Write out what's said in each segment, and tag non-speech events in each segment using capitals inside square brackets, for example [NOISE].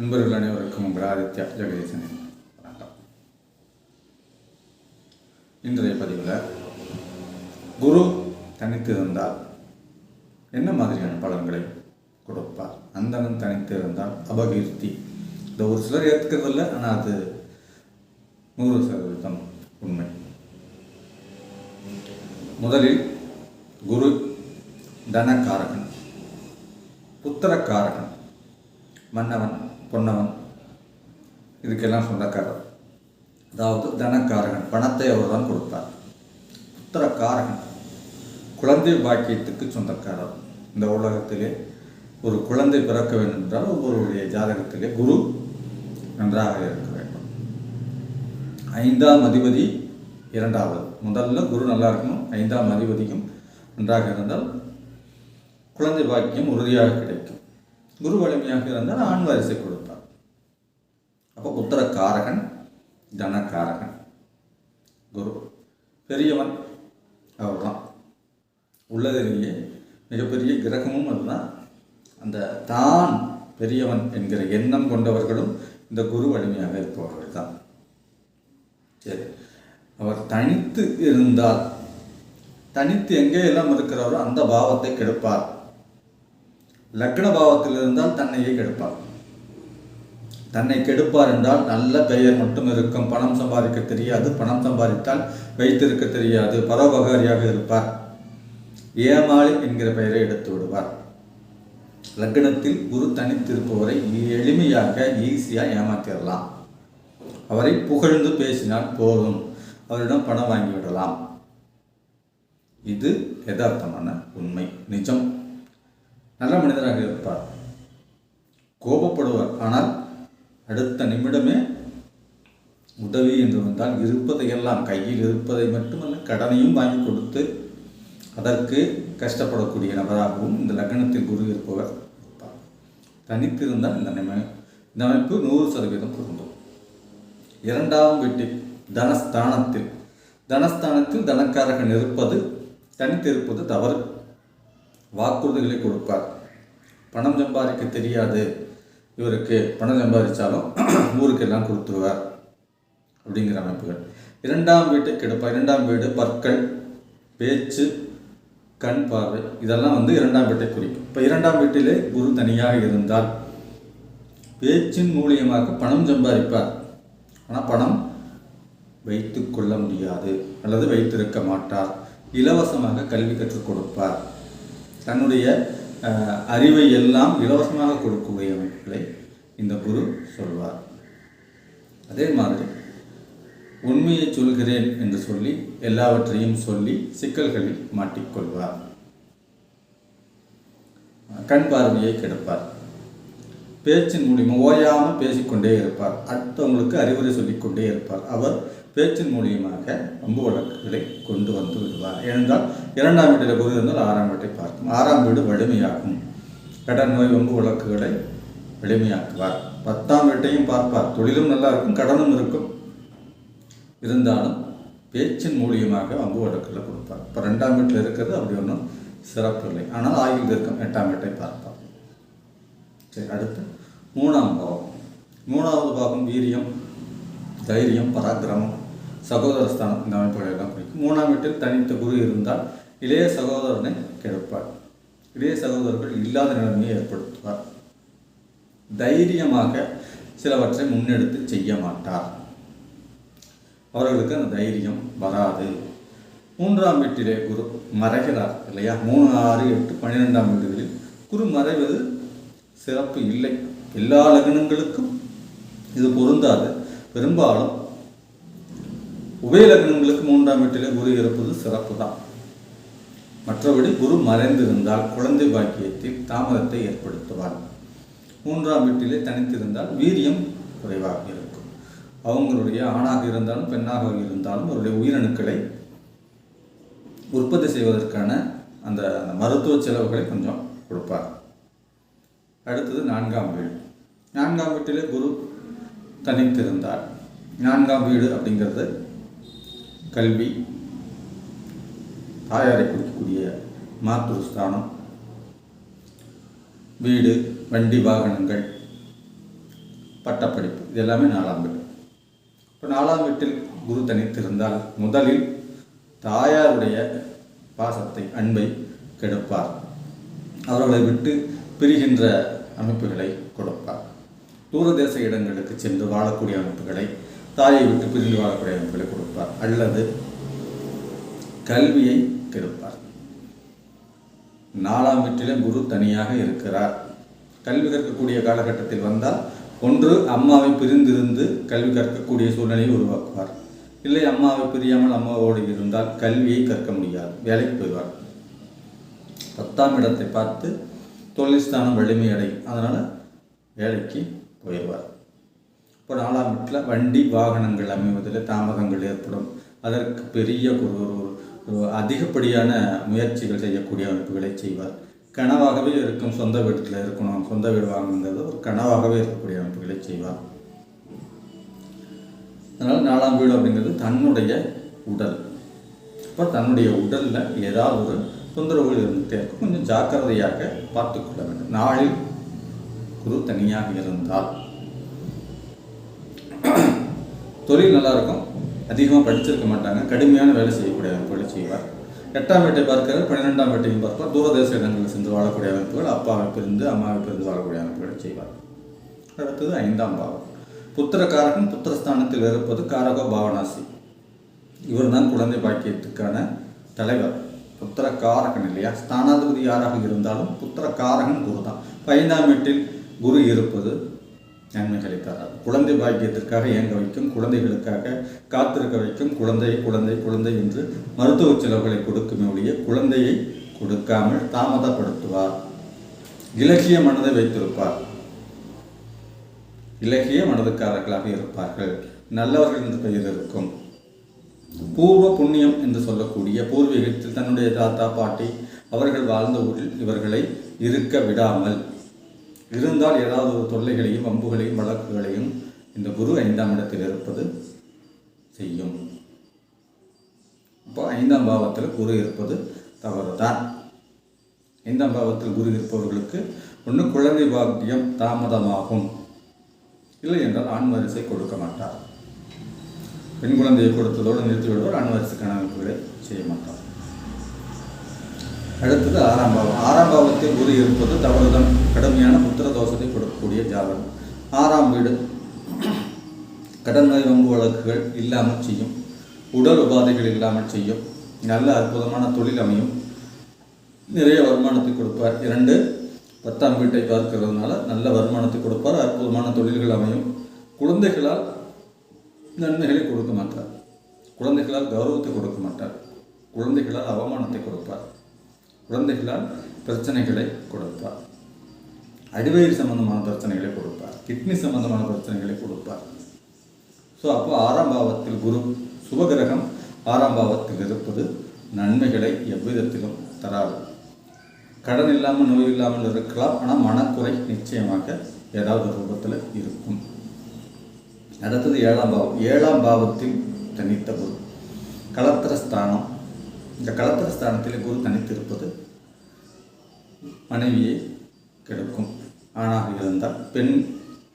நண்பர்கள் அனைவருக்கும் உங்கள் ஆதித்யா ஜெகதீசனின் வணக்கம். இன்றைய பதிவில் குரு தனித்து இருந்தால் என்ன மாதிரியான பலன்களை கொடுப்பார்? அந்தனன் தனித்து இருந்தால் அபகீர்த்தி. இந்த ஒரு சிலர் ஏற்றுக்கிறதில்ல ஆனால் அது நூறு சதவீதம் உண்மை. முதலில் குரு தனக்காரகன் புத்திரக்காரகன். மன்னவன் பொன்னவன். இதுக்கெல்லாம் சொந்தக்காரர். அதாவது தனக்காரகன் பணத்தை அவர் தான் கொடுப்பார் புத்திரக்காரகன் குழந்தை பாக்கியத்துக்கு சொந்தக்காரர். இந்த உலகத்திலே ஒரு குழந்தை பிறக்க வேண்டும் என்றால் ஒவ்வொருவருடைய ஜாதகத்திலே குரு நன்றாக இருக்க வேண்டும். ஐந்தாம் அதிபதி இரண்டாவது. முதல்ல குரு நல்லா இருக்கணும். ஐந்தாம் அதிபதியும் நன்றாக இருந்தால் குழந்தை பாக்கியம் உறுதியாக கிடைக்கும். குரு வலிமையாக இருந்தால் ஆண் வாரிசை கொடுப்பார். அப்போ உத்தரக்காரகன் தனக்காரகன். குரு பெரியவன் அவர்தான். உள்ளதிலேயே மிகப்பெரிய கிரகமும் அதுதான். அந்த தான் பெரியவன் என்கிற எண்ணம் கொண்டவர்களும் இந்த குரு வலிமையாக இருப்பவர்கள் தான். சரி. அவர் தனித்து இருந்தால் தனித்து எங்கே எல்லாம் இருக்கிறாரோ அந்த பாவத்தை கெடுப்பார். லக்ன பாவத்தில் இருந்தால் தன்னையே கெடுப்பார். தன்னை கெடுப்பார் என்றால் நல்ல பெயர் மட்டும் இருக்கும். பணம் சம்பாதிக்க தெரியாது. பணம் சம்பாதித்தால் வைத்திருக்க தெரியாது. பரோபகாரியாக இருப்பார். ஏமாளி என்கிற பெயரை எடுத்து விடுவார். லக்னத்தில் குரு தனித்திருப்பவரை எளிமையாக ஈஸியாக ஏமாத்திடலாம் அவரை புகழ்ந்து பேசினால் போதும். அவரிடம் பணம் வாங்கி விடலாம். இது யதார்த்தமான உண்மை. நிஜம். நல்ல மனிதராக இருப்பார். கோபப்படுவார். ஆனால் அடுத்த நிமிடமே உதவி என்று வந்தால் இருப்பதையெல்லாம் கையில் இருப்பதை மட்டுமல்ல கடனையும் வாங்கி கொடுத்து அதற்கு கஷ்டப்படக்கூடிய நபராகவும் இந்த லக்னத்தில் குரு இருப்பவர் இருப்பார். தனித்திருந்தால் இந்த நிமை இந்த அமைப்பு நூறு சதவீதம் பொருந்தும். இரண்டாம் வீட்டில் தனஸ்தானத்தில் தனஸ்தானத்தில் தனக்காரகன் இருப்பது தனித்திருப்பது தவறு. வாக்குறுதிகளை கொடுப்பார். பணம் சம்பாதிக்க தெரியாது. இவருக்கு பணம் சம்பாதிச்சாலும் [CLEARS THROAT] ஊருக்கெல்லாம் கொடுத்துருவார் அப்படிங்கிற அமைப்புகள். இரண்டாம் வீட்டை கெடுப்பார் இரண்டாம் வீடு பற்கள் பேச்சு கண் பார்வை இதெல்லாம் வந்து இரண்டாம் வீட்டை குறிக்கும். இப்போ இரண்டாம் வீட்டிலே குரு தனியாக இருந்தால் பேச்சின் மூலியமாக பணம் சம்பாதிப்பார். ஆனால் பணம் வைத்து கொள்ள முடியாது. அல்லது வைத்திருக்க மாட்டார். இலவசமாக கல்வி கற்றுக் கொடுப்பார். தன்னுடைய அறிவை எல்லாம் இலவசமாக கொடுக்கக்கூடியவர்களை இந்த குரு சொல்வார். அதே மாதிரி உண்மையை சொல்கிறேன் என்று சொல்லி எல்லாவற்றையும் சொல்லி சிக்கல்களில் மாட்டிக்கொள்வார். கண் பார்வையை கெடுப்பார். பேச்சின் மூலியமாக ஓயாமல் பேசிக்கொண்டே இருப்பார். அடுத்தவங்களுக்கு அறிவுரை சொல்லிக்கொண்டே இருப்பார். அவர் பேச்சின் மூலியமாக அம்பு வழக்குகளை கொண்டு வந்து விடுவார். ஏனென்றால் இரண்டாம் வீட்டில் குரு இருந்தால் ஆறாம் வீட்டை பார்க்கும். ஆறாம் வீடு வலிமையாகும் கடன் நோய் வம்பு வழக்குகளை வலிமையாக்குவார் பத்தாம் வீட்டையும் பார்ப்பார். தொழிலும் நல்லா இருக்கும் கடனும் இருக்கும். இருந்தாலும் பேச்சின் மூலியமாக அம்பு வழக்குகளை கொடுப்பார். இப்போ ரெண்டாம் வீட்டில் இருக்கிறது அப்படி ஒன்றும் சிறப்பு இல்லை. ஆனால் ஆயுள் இருக்கும் எட்டாம் வீட்டை பார்ப்பார். சரி அடுத்து மூணாம் பாவம். மூணாவது பாவம் வீரியம் தைரியம் பராக்கிரமம் சகோதரஸ்தானம் இந்த அமைப்புகளெல்லாம் குறிக்கும். மூணாம் வீட்டில் தனித்த குரு இருந்தால் இளைய சகோதரனை கெடுப்பார். இளைய சகோதரர்கள் இல்லாத நிலைமையை ஏற்படுத்துவார். தைரியமாக சிலவற்றை முன்னெடுத்து செய்ய மாட்டார். அவர்களுக்கு அந்த தைரியம் வராது. மூன்றாம் வீட்டிலே குரு மறைகிறார் இல்லையா? மூணு ஆறு எட்டு பன்னிரெண்டாம் வீடுகளில் குரு மறைவது சிறப்பு இல்லை. எல்லா லக்னங்களுக்கும் இது பொருந்தாது. பெரும்பாலும் உபய லக்னங்களுக்கு மூன்றாம் வீட்டிலே குரு இருப்பது சிறப்பு தான் மற்றபடி குரு மறைந்திருந்தால் குழந்தை பாக்கியத்தில் தாமதத்தை ஏற்படுத்துவார். மூன்றாம் வீட்டிலே தனித்திருந்தால் வீரியம் குறைவாக இருக்கும். அவங்களுடைய ஆணாக இருந்தாலும் பெண்ணாக இருந்தாலும் அவருடைய உயிரணுக்களை உற்பத்தி செய்வதற்கான அந்த மருத்துவ செலவுகளை கொஞ்சம் கொடுப்பார். அடுத்தது நான்காம் வீடு. நான்காம் வீட்டிலே குரு தனித்திருந்தார். நான்காம் வீடு அப்படிங்கிறது கல்வி தாயாரை குறிக்கக்கூடிய மாத்ருஸ்தானம் வீடு வண்டி வாகனங்கள் பட்டப்படிப்பு இது எல்லாமே நாலாம் வீடு. இப்போ நாலாம் வீட்டில் குரு தனித்திருந்தால் முதலில் தாயாருடைய பாசத்தை அன்பை கெடுப்பார். அவர்களை விட்டு பிரிகின்ற அமைப்புகளை கொடுப்பார். தூரதேச இடங்களுக்கு சென்று வாழக்கூடிய அமைப்புகளை தாயை விட்டு பிரிந்து வாழக்கூடிய அமைப்புகளை கொடுப்பார். அல்லது கல்வியை கெடுப்பார் நாலாம் வீட்டிலே குரு தனியாக இருக்கிறார். கல்வி கற்கக்கூடிய காலகட்டத்தில் வந்தால் ஒன்று அம்மாவை பிரிந்திருந்து கல்வி கற்கக்கூடிய சூழ்நிலையை உருவாக்குவார். இல்லை அம்மாவை பிரியாமல் அம்மாவோடு இருந்தால் கல்வியை கற்க முடியாது வேலைக்கு போய்வார். பத்தாம் இடத்தை பார்த்து தொழில் ஸ்தானம் வலிமை அடையும் அதனால் வேலைக்கு போயிடுவார் இப்போ நாலாம் வீட்டில் வண்டி வாகனங்கள் அமைவதில் தாமதங்கள் ஏற்படும். அதற்கு பெரிய ஒரு ஒரு- ஒரு அதிகப்படியான முயற்சிகள் செய்யக்கூடிய அமைப்புகளை செய்வார். கனவாகவே இருக்கும் சொந்த வீட்டில் இருக்கணும் சொந்த வீடு வாங்குங்கிறது ஒரு கனவாகவே இருக்கக்கூடிய அமைப்புகளை செய்வார். அதனால் நாலாம் வீடு அப்படிங்கிறது தன்னுடைய உடல். அப்போ தன்னுடைய உடலில் ஏதாவது ஒரு தொந்தரவுகள் இருந்துகிட்டே இருக்கும். கொஞ்சம் ஜாக்கிரதையாக பார்த்துக்கொள்ள வேண்டும். நாளில் குரு தனியாக இருந்தால். தொழில் நல்லா இருக்கும். அதிகமாக படிச்சிருக்க மாட்டாங்க. கடுமையான வேலை செய்யக்கூடிய அமைப்புகளை செய்வார். எட்டாம் வீட்டை பார்க்கிறார் பன்னிரெண்டாம் வீட்டையும் பார்ப்பார். தூரதேச இடங்களில் சென்று வாழக்கூடிய அமைப்புகள் அப்பாவை பிரிந்து அம்மாவை பிரிந்து வாழக்கூடிய அமைப்புகளை செய்வார். அடுத்தது ஐந்தாம் பாவம். புத்திரக்காரகன் புத்திரஸ்தானத்தில் இருப்பது காரகோ பாவனாசி இவர் தான் குழந்தை பாக்கியத்துக்கான தலைவர். புத்திரக்காரகன் இல்லையா? ஸ்தானாதிபதி யாராக இருந்தாலும் புத்திரக்காரகன் குரு தான் ஐந்தாம் வீட்டில் குரு இருப்பது நன்மைகளை தராது குழந்தை பாக்கியத்திற்காக இயங்க வைக்கும் குழந்தைகளுக்காக காத்திருக்க வைக்கும் குழந்தை குழந்தை குழந்தை என்று மருத்துவ செலவுகளை கொடுக்குமே ஒழிய குழந்தையை கொடுக்காமல் தாமதப்படுத்துவார். இலக்கிய மனதை வைத்திருப்பார். இலகிய மனதுக்காரர்களாக இருப்பார்கள். நல்லவர்கள் என்று பெயர் இருக்கும். பூர்வ புண்ணியம் என்று சொல்லக்கூடிய பூர்வீகத்தில் தன்னுடைய தாத்தா பாட்டி அவர்கள் வாழ்ந்த ஊரில் இவர்களை இருக்க விடாமல் இருந்தால் ஏதாவது ஒரு தொல்லைகளையும் வம்புகளையும் வழக்குகளையும் இந்த குரு ஐந்தாம் இடத்தில் இருப்பது செய்யும். இப்போ ஐந்தாம் பாவத்தில் குரு இருப்பது தவறு தான் ஐந்தாம் பாவத்தில் குரு இருப்பவர்களுக்கு ஒன்று குழந்தை பாக்கியம் தாமதமாகும். இல்லை என்றால் ஆண் வரிசை கொடுக்க மாட்டார். பெண் குழந்தையை கொடுத்ததோடு நிறுத்திவிடுவார் ஆண் வரிசைக்கான கணக்குகளை செய்ய மாட்டார். அடுத்தது ஆறாம் பாவம். ஆறாம் பாவத்தில் குரு இருப்பது தவறுதான். கடுமையான புத்திர தோஷத்தை கொடுக்கக்கூடிய ஜாதகம். ஆறாம் வீடு. கடன் நோய் வம்பு வழக்குகள் இல்லாமல் செய்யும். உடல் உபாதைகள் இல்லாமல் செய்யும். நல்ல அற்புதமான தொழில் அமையும். நிறைய வருமானத்தை கொடுப்பார். இரண்டு பத்தாம் வீட்டை பார்க்கிறதுனால நல்ல வருமானத்தை கொடுப்பார். அற்புதமான தொழில்கள் அமையும். குழந்தைகளால் நன்மைகளை கொடுக்க மாட்டார். குழந்தைகளால் கௌரவத்தை கொடுக்க மாட்டார். குழந்தைகளால் அவமானத்தை கொடுப்பார். குழந்தைகளால் பிரச்சனைகளை கொடுப்பார். அடிவயிறு சம்பந்தமான பிரச்சனைகளை கொடுப்பார். கிட்னி சம்பந்தமான பிரச்சனைகளை கொடுப்பார். ஸோ அப்போ ஆறாம் பாவத்தில் குரு சுபகிரகம் ஆறாம் பாவத்தில் இருப்பது நன்மைகளை எவ்விதத்திலும் தராது. கடன் இல்லாமல் நோய் இல்லாமல் இருக்கலாம். ஆனால் மனக்குறை நிச்சயமாக ஏதாவது ரூபத்தில் இருக்கும். அடுத்தது ஏழாம் பாவம். ஏழாம் பாவத்தில் தனித்த குரு. களத்திர ஸ்தானம் இந்த களத்திர ஸ்தானத்தில் குரு தனித்திருப்பது மனைவியை கெடுக்கும். ஆணாக இருந்தால் பெண்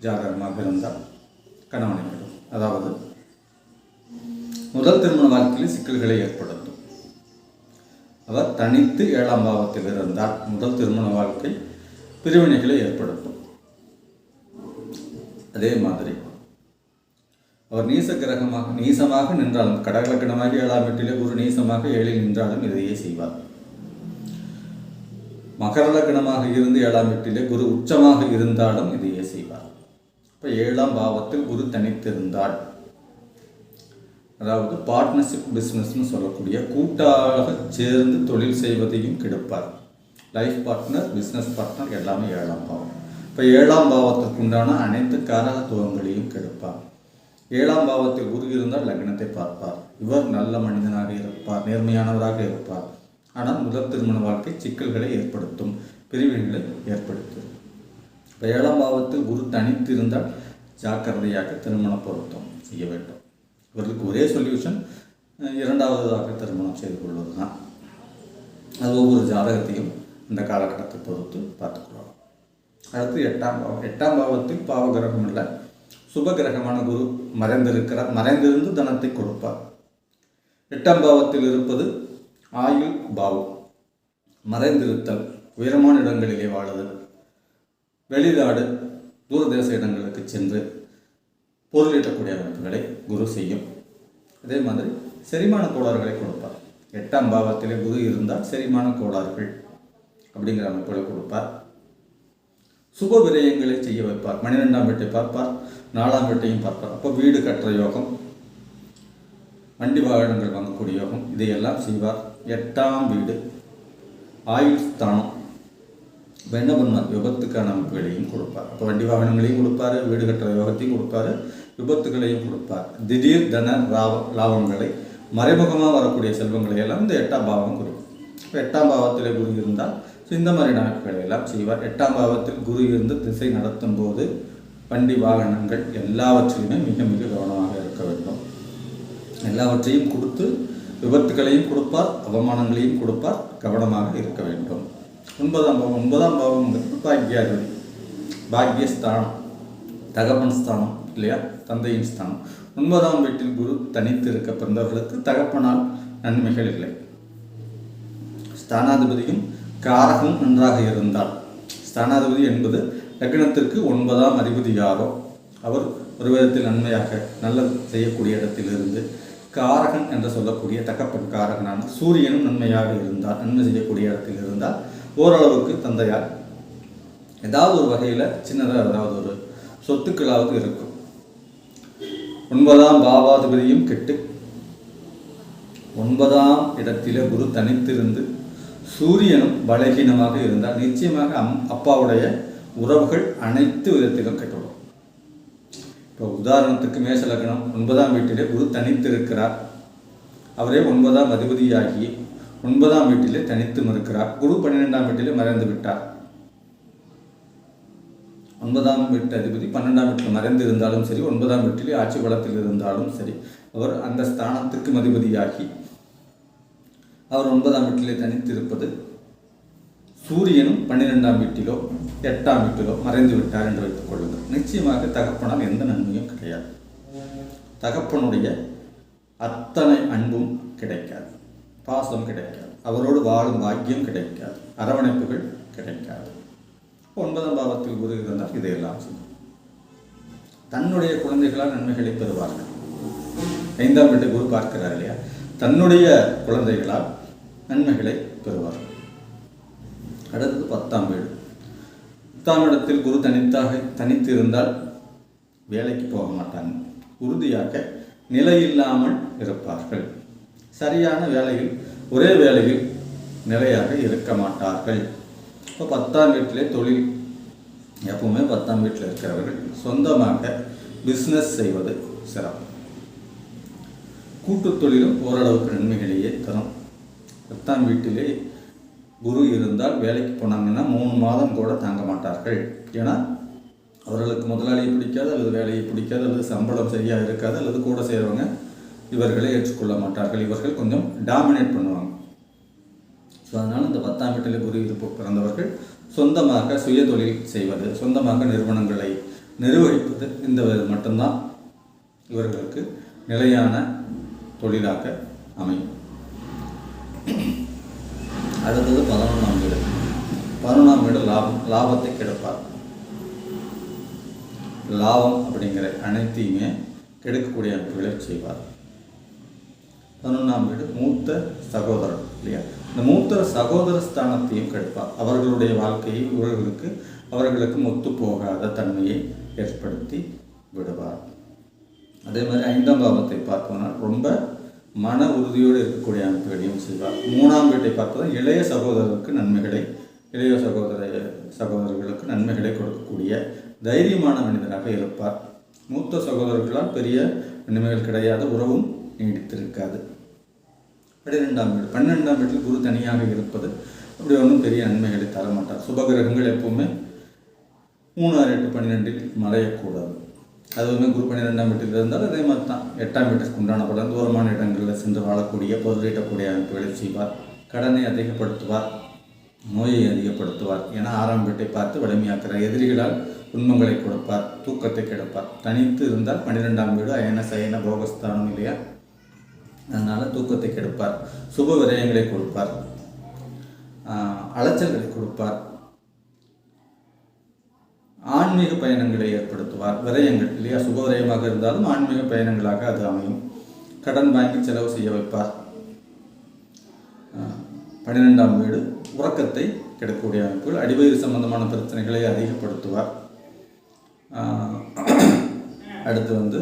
ஜாதகமாக இருந்தால் கணவனை கெடுக்கும் அதாவது முதல் திருமண வாழ்க்கையில் சிக்கல்களை ஏற்படுத்தும். அவர் தனித்து ஏழாம் பாவத்தில் இருந்தால் முதல் திருமண வாழ்க்கை பிரிவினைகளை ஏற்படுத்தும். அதே மாதிரி அவர் நீச கிரகமாக நீசமாக நின்றாலும் கடகலக்கணமாக ஏழாம் வீட்டிலே குரு நீசமாக ஏழில் நின்றாலும் இதையே செய்வார். மகர லக்னமாக இருந்து ஏழாம் வீட்டிலே குரு உச்சமாக இருந்தாலும் இதையே செய்வார். இப்போ ஏழாம் பாவத்தில் குரு தனித்திருந்தாள் அதாவது பார்ட்னர்ஷிப் பிஸ்னஸ்னு சொல்லக்கூடிய கூட்டாக சேர்ந்து தொழில் செய்வதையும் கெடுப்பார். லைஃப் பார்ட்னர் பிஸ்னஸ் பார்ட்னர் எல்லாமே ஏழாம் பாவம். இப்போ ஏழாம் பாவத்திற்கு உண்டான அனைத்து காரகத்துவங்களையும் கெடுப்பார். ஏழாம் பாவத்தில் குரு இருந்தால் லக்னத்தை பார்ப்பார். இவர் நல்ல மனிதனாக இருப்பார் நேர்மையானவராக இருப்பார். ஆனால் முதல் திருமண வாழ்க்கை சிக்கல்களை ஏற்படுத்தும் பிரிவினைகளை ஏற்படுத்தும். இப்போ ஏழாம் பாவத்தில் குரு தனித்து இருந்தால் ஜாக்கிரதையாக திருமண பொருத்தம் செய்ய வேண்டும். இவர்களுக்கு ஒரே சொல்யூஷன் இரண்டாவதாக திருமணம் செய்து கொள்வது தான் அது ஒவ்வொரு ஜாதகத்தையும் இந்த காலகட்டத்தை பொறுத்து பார்த்துக்கொள்ளலாம் அடுத்து எட்டாம் பாவம் எட்டாம் பாவத்தில் பாவகிரகம் இல்லை. சுப கிரகமான குரு மறைந்திருக்கிறார். மறைந்திருந்து தனத்தை கொடுப்பார். எட்டாம் பாவத்தில் இருப்பது ஆயுள் பாவம். மறைந்திருத்தல் உயரமான இடங்களிலே வாழுதல் வெளிநாடு தூரதேச இடங்களுக்கு சென்று பொருளீட்டக்கூடிய அமைப்புகளை குரு செய்யும். அதே மாதிரி செரிமான கோளாறுகளை கொடுப்பார். எட்டாம் பாவத்திலே குரு இருந்தால் செரிமான கோளாறுகள் அப்படிங்கிற அமைப்புகளை கொடுப்பார். சுப விரயங்களை செய்ய வைப்பார். பன்னிரெண்டாம் வீட்டை பார்ப்பார். நாலாம் வீட்டையும் பார்ப்பார் அப்போ வீடு கட்டுற யோகம் வண்டி வாகனங்கள் வாங்கக்கூடிய யோகம் இதையெல்லாம் செய்வார் எட்டாம் வீடு ஆயுள் ஸ்தானம் இப்போ என்ன பண்ணுவார் விபத்துக்கான அமைப்புகளையும் கொடுப்பார் அப்போ வண்டி வாகனங்களையும் கொடுப்பாரு வீடு கட்டுற யோகத்தையும் கொடுப்பாரு விபத்துகளையும் கொடுப்பார் திடீர் தன லாப லாபங்களை மறைமுகமாக வரக்கூடிய செல்வங்களை எல்லாம் இந்த எட்டாம் பாவம் குறிக்கும் இப்போ எட்டாம் பாவத்தில் குரு இருந்தால் இந்த மாதிரி அமைப்புகளை எல்லாம் செய்வார் எட்டாம் பாவத்தில் குரு இருந்து திசை நடத்தும் போது வண்டி வாகனங்கள் எல்லாவற்றிலுமே மிக மிக கவனமாக இருக்க வேண்டும். எல்லாவற்றையும் கொடுத்து விபத்துகளையும் கொடுப்பார் அவமானங்களையும் கொடுப்பார் கவனமாக இருக்க வேண்டும். ஒன்பதாம் பாவம் ஒன்பதாம் பாவம் பாக்யாதிபதி பாக்யஸ்தானம் தகப்பன் ஸ்தானம் இல்லையா? தந்தையின் ஸ்தானம். ஒன்பதாம் வீட்டில் குரு தனித்து இருக்க பிறந்தவர்களுக்கு தகப்பனால் நன்மைகள் இல்லை. ஸ்தானாதிபதியும் காரகம் நன்றாக இருந்தால். ஸ்தானாதிபதி என்பது லக்னத்திற்கு ஒன்பதாம் அதிபதி யாரோ அவர் ஒரு விதத்தில் நன்மையாக நல்லது செய்யக்கூடிய இடத்திலிருந்து காரகன் என்று சொல்லக்கூடிய தகப்பன் காரகனான சூரியனும் நன்மையாக இருந்தால் நன்மை செய்யக்கூடிய இடத்தில் இருந்தால் ஓரளவுக்கு தந்தையார் ஏதாவது ஒரு வகையில் சின்னதாக ஏதாவது ஒரு சொத்துக்களாவது இருக்கும். ஒன்பதாம் பாவாதிபதியும் கெட்டு ஒன்பதாம் இடத்தில் குரு தனித்திருந்து சூரியனும் பலகீனமாக இருந்தால் நிச்சயமாக அம் அப்பாவுடைய உறவுகள் அனைத்து விதத்திலும் கெட்டுவிடும் இப்போ உதாரணத்துக்கு மேச லக்னம் ஒன்பதாம் வீட்டிலே குரு தனித்திருக்கிறார். அவரே ஒன்பதாம் அதிபதியாகி ஒன்பதாம் வீட்டிலே தனித்து மறுக்கிறார் குரு பன்னிரெண்டாம் வீட்டிலே மறைந்து விட்டார். ஒன்பதாம் வீட்டு அதிபதி பன்னெண்டாம் வீட்டில் மறைந்து இருந்தாலும் சரி ஒன்பதாம் வீட்டிலே ஆட்சி பலத்தில் இருந்தாலும் சரி அவர் அந்த ஸ்தானத்திற்கு அதிபதியாகி அவர் ஒன்பதாம் வீட்டிலே தனித்து இருப்பது சூரியனும் பன்னிரெண்டாம் வீட்டிலோ எட்டாம் வீட்டிலோ மறைந்து விட்டார் என்று வைத்துக் கொள்ளுங்கள். நிச்சயமாக தகப்பனால் எந்த நன்மையும் கிடையாது. தகப்பனுடைய அத்தனை அன்பும் கிடைக்காது. பாசம் கிடைக்காது. அவரோடு வாழும் பாக்கியம் கிடைக்காது. அரவணைப்புகள் கிடைக்காது. ஒன்பதாம் பாவத்தில் குரு இருந்தால் இதையெல்லாம் செய்யும் தன்னுடைய குழந்தைகளால் நன்மைகளை பெறுவார்கள். ஐந்தாம் வீட்டு குரு பார்க்கிறார் இல்லையா? தன்னுடைய குழந்தைகளால் நன்மைகளை பெறுவார்கள். அடுத்தது பத்தாம் வீடு. பத்தாம் இடத்தில் குரு தனித்தாக தனித்து இருந்தால் வேலைக்கு போக மாட்டாங்க உறுதியாக நிலையில்லாமல் இருப்பார்கள். சரியான வேலையில் ஒரே வேலையில் நிலையாக இருக்க மாட்டார்கள். இப்போ பத்தாம் வீட்டிலே தொழில் எப்பவுமே பத்தாம் வீட்டில் இருக்கிறவர்கள் சொந்தமாக பிஸ்னஸ் செய்வது சிறப்பு. கூட்டுத் தொழிலும் ஓரளவுக்கு நன்மைகளையே தரும். பத்தாம் வீட்டிலே குரு இருந்தால் வேலைக்கு போனாங்கன்னா மூணு மாதம் கூட தாங்க மாட்டார்கள். ஏன்னா அவர்களுக்கு முதலாளியை பிடிக்காது அல்லது வேலையை பிடிக்காது அல்லது சம்பளம் சரியாக இருக்காது அல்லது கூட செய்கிறவங்க இவர்களை ஏற்றுக்கொள்ள மாட்டார்கள். இவர்கள் கொஞ்சம் டாமினேட் பண்ணுவாங்க. ஸோ அதனால் இந்த பத்தாம் வீட்டில் குரு இருப்பு பிறந்தவர்கள் சொந்தமாக சுய தொழில் செய்வது சொந்தமாக நிறுவனங்களை நிர்வகிப்பது இந்த மட்டும்தான் இவர்களுக்கு நிலையான தொழிலாக அமையும். அடுத்தது பதினொன்றாம் வீடு. பதினொன்றாம் வீடு லாபம் லாபத்தை கெடுப்பார். லாபம் அப்படிங்கிற அனைத்தையுமே கெடுக்கக்கூடிய அமைப்புகளை செய்வார். பதினொன்றாம் வீடு மூத்த சகோதரர் இல்லையா? இந்த மூத்த சகோதர ஸ்தானத்தையும் கெடுப்பார். அவர்களுடைய வாழ்க்கையை இவர்களுக்கு அவர்களுக்கு ஒத்து போகாத தன்மையை ஏற்படுத்தி விடுவார். அதே மாதிரி ஐந்தாம் பாவத்தை பார்ப்போம்னால் ரொம்ப மன உறுதியோடு இருக்கக்கூடிய அமைப்புகளையும் செய்வார் மூணாம் வீட்டை பார்த்தா இளைய சகோதரருக்கு நன்மைகளை இளைய சகோதர சகோதரர்களுக்கு நன்மைகளை கொடுக்கக்கூடிய தைரியமான மனிதராக இருப்பார். மூத்த சகோதரர்களால் பெரிய நன்மைகள் கிடையாது உறவும் நீடித்திருக்காது. பன்னிரெண்டாம் வீடு. பன்னிரெண்டாம் வீட்டில் குரு தனியாக இருப்பது அப்படி ஒன்றும் பெரிய நன்மைகளை தரமாட்டார். சுபகிரகங்கள் எப்பவுமே மூணு ஆறு எட்டு பன்னிரெண்டில் மறையக்கூடாது. அதுவுமே குரூப் பன்னிரெண்டாம் வீட்டில் இருந்தால் அதே மாதிரி தான் எட்டாம் வீட்டுக்கு உண்டான பலன் தூரமான இடங்களில் சென்று வாழக்கூடிய பொருளீட்டக்கூடிய அமைப்புகளை செய்வார். கடனை அதிகப்படுத்துவார். நோயை அதிகப்படுத்துவார். என ஆறாம் வீட்டை பார்த்து வலிமையாக்குறார் எதிரிகளால் துன்பங்களை கொடுப்பார். தூக்கத்தை கெடுப்பார். தனித்து இருந்தால் பன்னிரெண்டாம் வீடு அயன சயன போகஸ்தானம் இல்லையா அதனால் தூக்கத்தை கெடுப்பார். சுப விரயங்களை கொடுப்பார். அலைச்சல்களை கொடுப்பார். ஆன்மீக பயணங்களை ஏற்படுத்துவார். விரயங்கள் இல்லையா? சுப விரயமாக இருந்தாலும் ஆன்மீக பயணங்களாக அது அமையும். கடன் வாங்கி செலவு செய்ய வைப்பார். பன்னிரெண்டாம் வீடு உறக்கத்தை கிடைக்கக்கூடிய அமைப்புகள் அடிவயிறு சம்பந்தமான பிரச்சனைகளை அதிகப்படுத்துவார். அடுத்து வந்து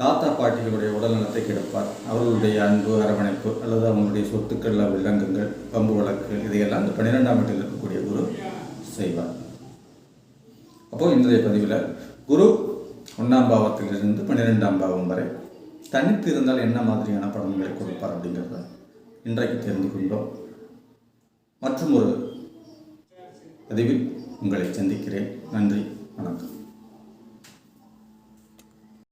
தாத்தா பாட்டிகளுடைய உடல்நலத்தை கெடுப்பார். அவர்களுடைய அன்பு அரவணைப்பு அல்லது அவங்களுடைய சொத்துக்கள் வில்லங்கங்கள் பம்பு வழக்கு இதையெல்லாம் இந்த பன்னிரெண்டாம் வீட்டில் இருக்கக்கூடிய குரு செய்வார். அப்போது இன்றைய பதிவில் குரு ஒன்றாம் பாவத்திலிருந்து பன்னிரெண்டாம் பாவம் வரை தனித்து இருந்தால் என்ன மாதிரியான பலன்களை கொடுப்பார் அப்படிங்கிறத இன்றைக்கு தெரிந்து கொண்டோம். மற்றும் ஒரு பதிவில் உங்களை சந்திக்கிறேன். நன்றி வணக்கம்.